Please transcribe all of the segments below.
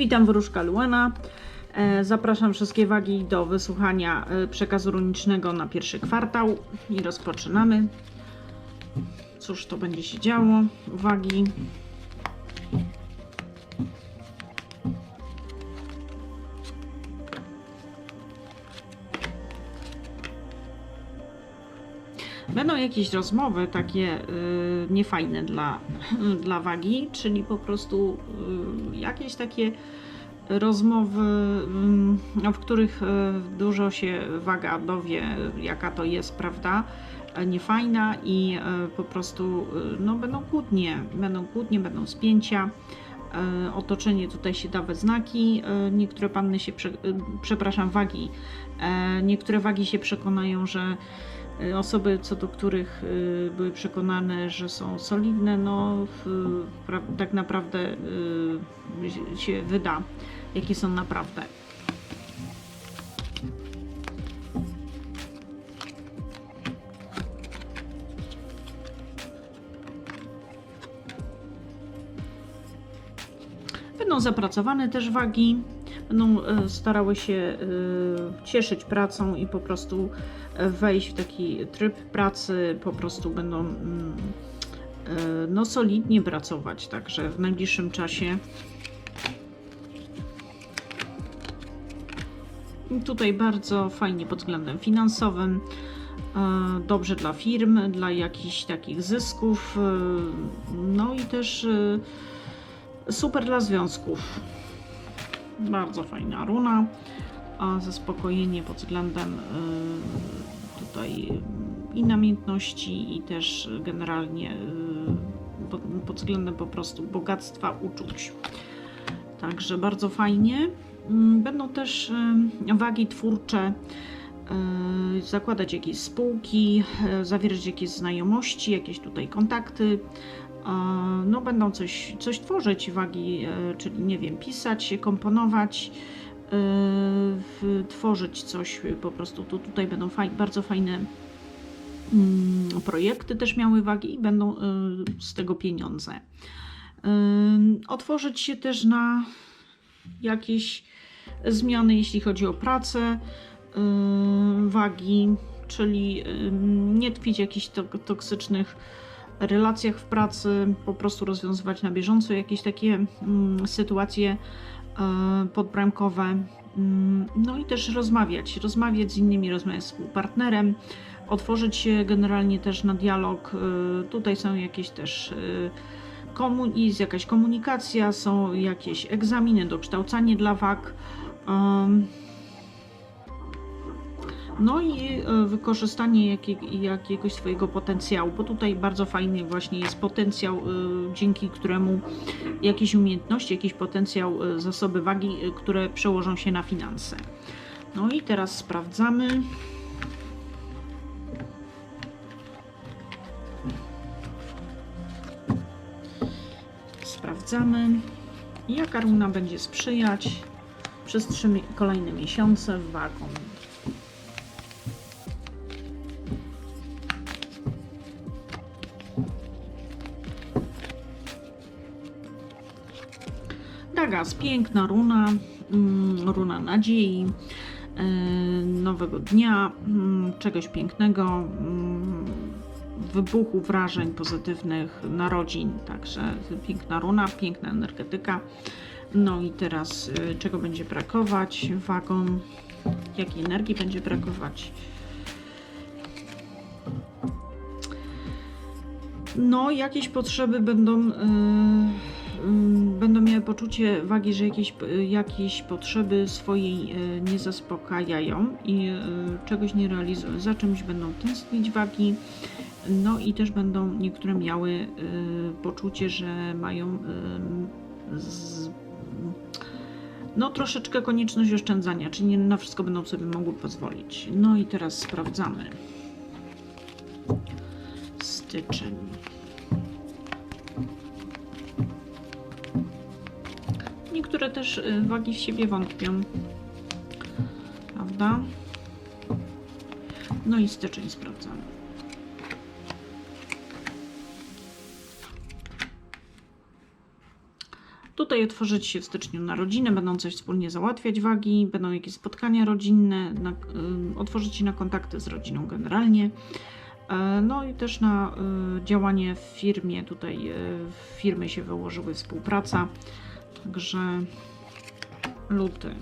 Witam Wróżka Luena. E, Zapraszam wszystkie wagi do wysłuchania e, przekazu runicznego na pierwszy kwartał i rozpoczynamy. Cóż to będzie się działo? Wagi. Będą jakieś rozmowy takie y, niefajne dla, dla wagi, czyli po prostu y, jakieś takie rozmowy, y, w których y, dużo się waga dowie, jaka to jest prawda, niefajna i y, po prostu y, no, będą kłótnie, będą kłótnie, będą spięcia. Y, Otoczenie tutaj się da we znaki. y, Niektóre panny się, prze, y, przepraszam, wagi, e, niektóre wagi się przekonają, że osoby, co do których były przekonane, że są solidne, no tak naprawdę się wyda, jakie są naprawdę. Zapracowane też wagi, będą e, starały się e, cieszyć pracą i po prostu e, wejść w taki tryb pracy, po prostu będą mm, no, solidnie pracować, także w najbliższym czasie. Tutaj bardzo fajnie pod względem finansowym, dobrze dla firm, dla jakichś takich zysków, no i też super dla związków. Bardzo fajna runa. A zaspokojenie pod względem y, tutaj y, i namiętności, i też generalnie y, pod, względem po prostu bogactwa uczuć. Także bardzo fajnie. Mm, Będą też wagi twórcze. Zakładać jakieś spółki, zawierać jakieś znajomości, jakieś tutaj kontakty, no będą coś, coś tworzyć wagi, e, czyli nie wiem, pisać, komponować, e, tworzyć coś po prostu. Tu, tutaj będą faj, bardzo fajne mm, projekty też miały wagi i będą e, z tego pieniądze. E, Otworzyć się też na jakieś zmiany, jeśli chodzi o pracę, e, wagi, czyli e, nie tkwić jakichś to- toksycznych relacjach w pracy, po prostu rozwiązywać na bieżąco jakieś takie mm, sytuacje e, podbramkowe. Mm, No i też rozmawiać, rozmawiać z innymi, rozmawiać z współpartnerem, otworzyć się generalnie też na dialog. E, Tutaj są jakieś też komu- jest jakaś komunikacja, są jakieś egzaminy, dokształcanie dla. Em, no i e, wykorzystanie jakie, jakiegoś swojego potencjału, bo tutaj bardzo fajny właśnie jest potencjał, e, dzięki któremu jakieś umiejętności, jakiś potencjał, e, zasoby wagi, które przełożą się na finanse. No i teraz sprawdzamy. Sprawdzamy, jaka runa będzie sprzyjać przez trzy kolejne miesiące wagom. Dagas, piękna runa, mm, runa nadziei, e, nowego dnia, mm, czegoś pięknego, mm, wybuchu wrażeń pozytywnych, narodzin, także piękna runa, piękna energetyka. No i teraz e, czego będzie brakować wagom, jakiej energii będzie brakować. No, jakieś potrzeby będą, yy, będą miały poczucie wagi, że jakieś, jakieś potrzeby swojej yy, nie zaspokajają i yy, czegoś nie realizują. Za czymś będą tęsknić wagi. No i też będą niektóre miały yy, poczucie, że mają z, no troszeczkę konieczność oszczędzania, czyli nie na wszystko będą sobie mogły pozwolić. No i teraz sprawdzamy. Styczeń. Niektóre też y, wagi w siebie wątpią. Prawda? No i styczeń sprawdzamy. Tutaj otworzyć się w styczniu na rodzinę, będą coś wspólnie załatwiać wagi, będą jakieś spotkania rodzinne, na, y, otworzyć się na kontakty z rodziną generalnie. E, No i też na y, działanie w firmie, tutaj firmy się wyłożyły współpraca, także luty.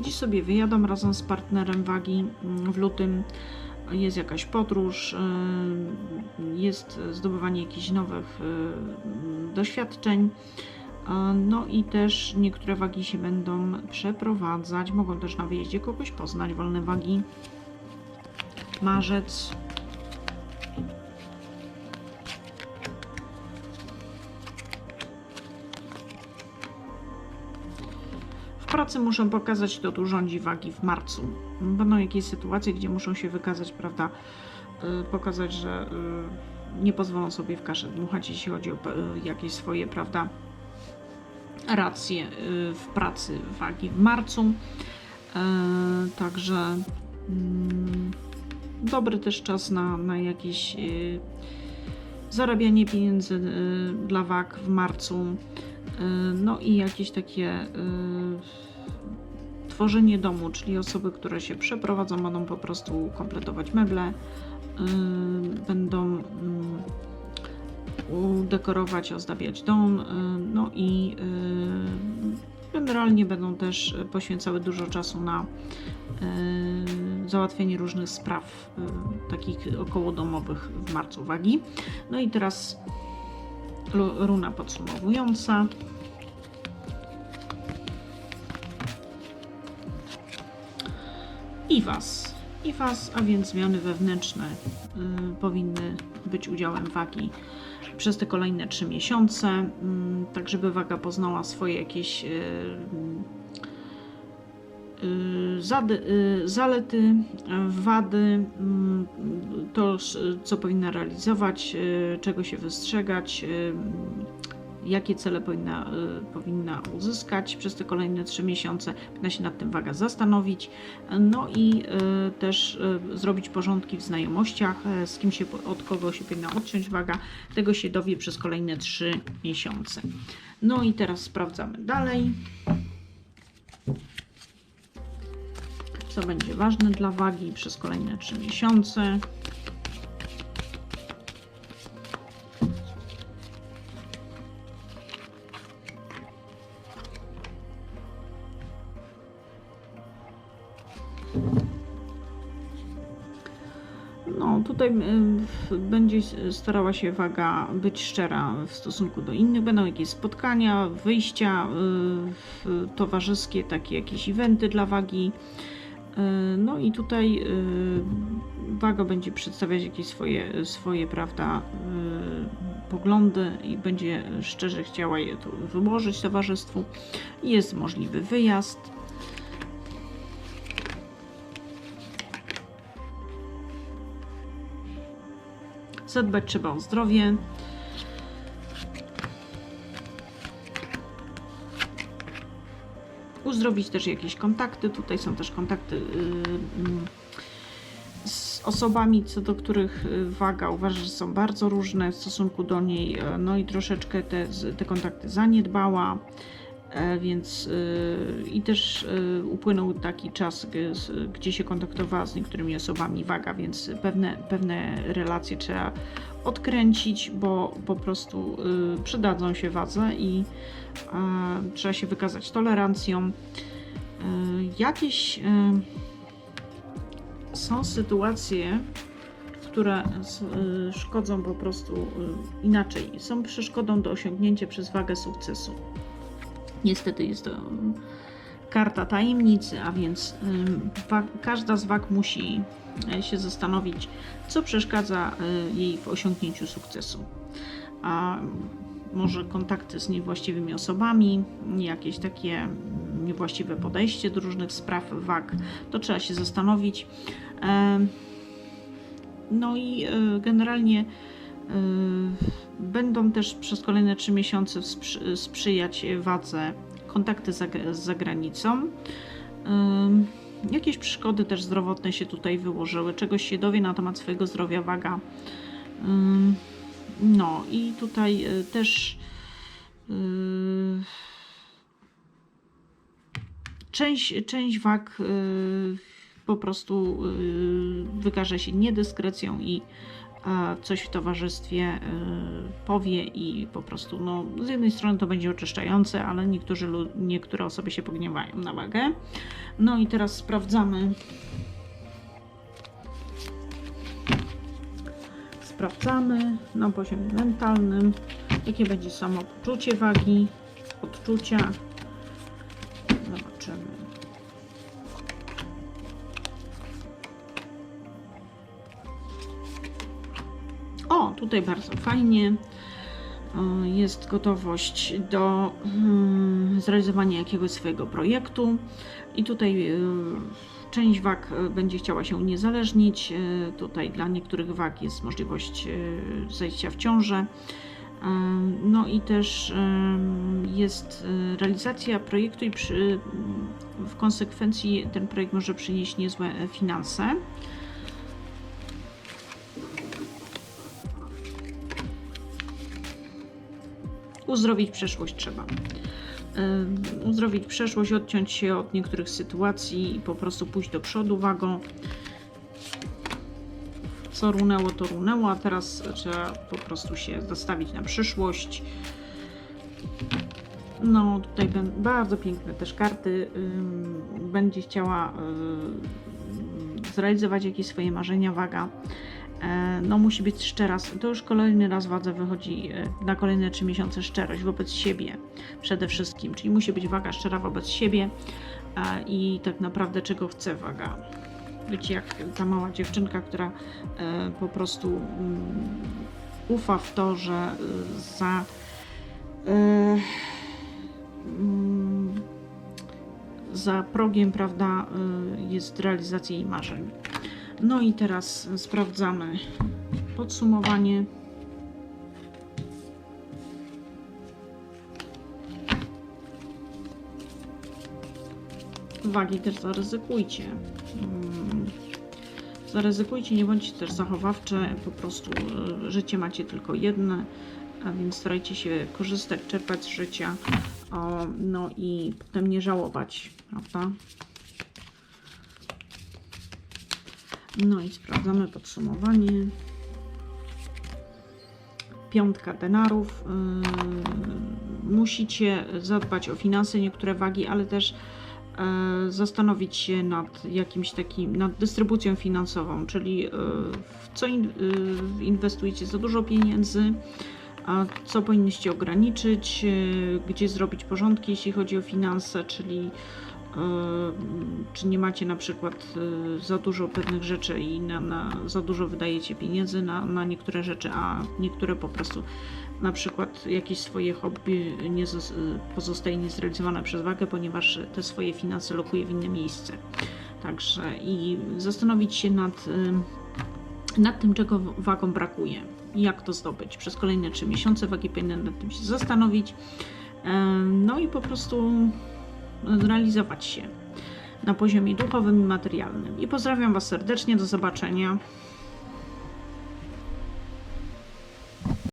Dziś sobie wyjadą razem z partnerem wagi w lutym. Jest jakaś podróż, y, jest zdobywanie jakichś nowych y, doświadczeń. No i też niektóre wagi się będą przeprowadzać. Mogą też na wyjeździe kogoś poznać, wolne wagi. Marzec. Pracy muszą pokazać, kto tu rządzi wagi w marcu. Będą jakieś sytuacje, gdzie muszą się wykazać, prawda, y, pokazać, że y, nie pozwolą sobie w kaszę dmuchać, jeśli chodzi o y, jakieś swoje, prawda, racje w pracy wagi w marcu. E, Także mm, dobry też czas na, na jakieś zarabianie pieniędzy dla wag w marcu. No i jakieś takie tworzenie domu, czyli osoby, które się przeprowadzą, będą po prostu kompletować meble, y, będą mm, udekorować, ozdabiać dom, y, no i y, generalnie będą też poświęcały dużo czasu na załatwienie różnych spraw takich okołodomowych w marcu wagi. No i teraz runa podsumowująca. I was. I was, a więc zmiany wewnętrzne y, powinny być udziałem wagi przez te kolejne trzy miesiące, mm, tak żeby waga poznała swoje jakieś y, y, zady, y, zalety, y, wady, mm, to co powinna realizować, y, czego się wystrzegać, y, jakie cele powinna, y, powinna uzyskać przez te kolejne trzy miesiące. Powinna się nad tym waga zastanowić. No i y, też y, zrobić porządki w znajomościach, z kim się, od kogo się powinna odciąć waga. Tego się dowie przez kolejne trzy miesiące. No i teraz sprawdzamy dalej. Co będzie ważne dla wagi przez kolejne trzy miesiące. No, tutaj y, będzie starała się waga być szczera w stosunku do innych. Będą jakieś spotkania, wyjścia y, towarzyskie, takie jakieś eventy dla wagi. Y, No i tutaj waga będzie przedstawiać jakieś swoje, swoje prawda, poglądy i będzie szczerze chciała je tu wyłożyć towarzystwu. Jest możliwy wyjazd. Zadbać trzeba o zdrowie. Uzdrowić też jakieś kontakty. Tutaj są też kontakty yy, mm, z osobami, co do których y, waga uważa, że są bardzo różne w stosunku do niej. e, No i troszeczkę te, te kontakty zaniedbała. E, Więc y, i też y, upłynął taki czas, gdzie się kontaktowała z niektórymi osobami waga, więc pewne, pewne relacje trzeba odkręcić, bo po prostu przydadzą się wadze i e, trzeba się wykazać tolerancją. Jakieś są sytuacje, które szkodzą po prostu inaczej, są przeszkodą do osiągnięcia przez wagę sukcesu. Niestety jest to karta tajemnicy, a więc każda z wag musi e, się zastanowić, co przeszkadza e, jej w osiągnięciu sukcesu. A może kontakty z niewłaściwymi osobami, jakieś takie mm, niewłaściwe podejście do różnych spraw wag, to trzeba się zastanowić. Em, No i e, generalnie e, będą też przez kolejne trzy miesiące sprzy- sprzyjać wadze kontakty z zagranicą. Jakieś przeszkody też zdrowotne się tutaj wyłożyły, czegoś się dowie na temat swojego zdrowia waga. No i tutaj y, też y, część, część wag y, po prostu wykaże się niedyskrecją i coś w towarzystwie y, powie i po prostu, no, z jednej strony to będzie oczyszczające, ale niektórzy, niektóre osoby się pogniewają na wagę. No i teraz sprawdzamy. Sprawdzamy na poziomie mentalnym, jakie będzie samopoczucie wagi, odczucia. Tutaj bardzo fajnie. Jest gotowość do mm, zrealizowania jakiegoś swojego projektu i tutaj y, część wag y, będzie chciała się uniezależnić. Y, Tutaj dla niektórych wag jest możliwość zajścia w ciążę. No i też jest realizacja projektu i przy, w konsekwencji ten projekt może przynieść niezłe e, finanse. Uzdrowić przeszłość trzeba. Uzdrowić przeszłość, odciąć się od niektórych sytuacji i po prostu pójść do przodu wagą. Co runęło, to runęło, a teraz trzeba po prostu się zastawić na przyszłość. No, tutaj bardzo piękne też karty. Będzie chciała zrealizować jakieś swoje marzenia, waga. E, No, musi być szczera. To już kolejny raz wadze wychodzi e, na kolejne 3 miesiące szczerość wobec siebie przede wszystkim. Czyli musi być waga szczera wobec siebie e, i tak naprawdę czego chce waga. Wiecie, jak ta mała dziewczynka, która po prostu mm, ufa w to, że za mm, za progiem, prawda, jest realizacja jej marzeń. No i teraz sprawdzamy podsumowanie. Wagi też zaryzykujcie. Mm, Zaryzykujcie, nie bądźcie też zachowawcze, po prostu y, życie macie tylko jedne, a więc starajcie się korzystać, czerpać z życia, no i potem nie żałować, prawda? No i sprawdzamy podsumowanie. Piątka denarów. Yy, musicie zadbać o finanse, niektóre wagi, ale też yy, zastanowić się nad jakimś takim, nad dystrybucją finansową, czyli yy, w co in, inwestujecie za dużo pieniędzy, a co powinniście ograniczyć, gdzie zrobić porządki, jeśli chodzi o finanse, czyli czy nie macie na przykład yy, za dużo pewnych rzeczy i na, na, za dużo wydajecie pieniędzy na, na niektóre rzeczy, a niektóre po prostu na przykład jakieś swoje hobby nie zos- pozostaje niezrealizowane przez wagę, ponieważ te swoje finanse lokuje w inne miejsce. Także i zastanowić się nad, nad tym, czego wagom brakuje jak to zdobyć. Przez kolejne 3 miesiące wagi powinny nad tym się zastanowić. No i po prostu zrealizować się na poziomie duchowym i materialnym. I pozdrawiam Was serdecznie, do zobaczenia.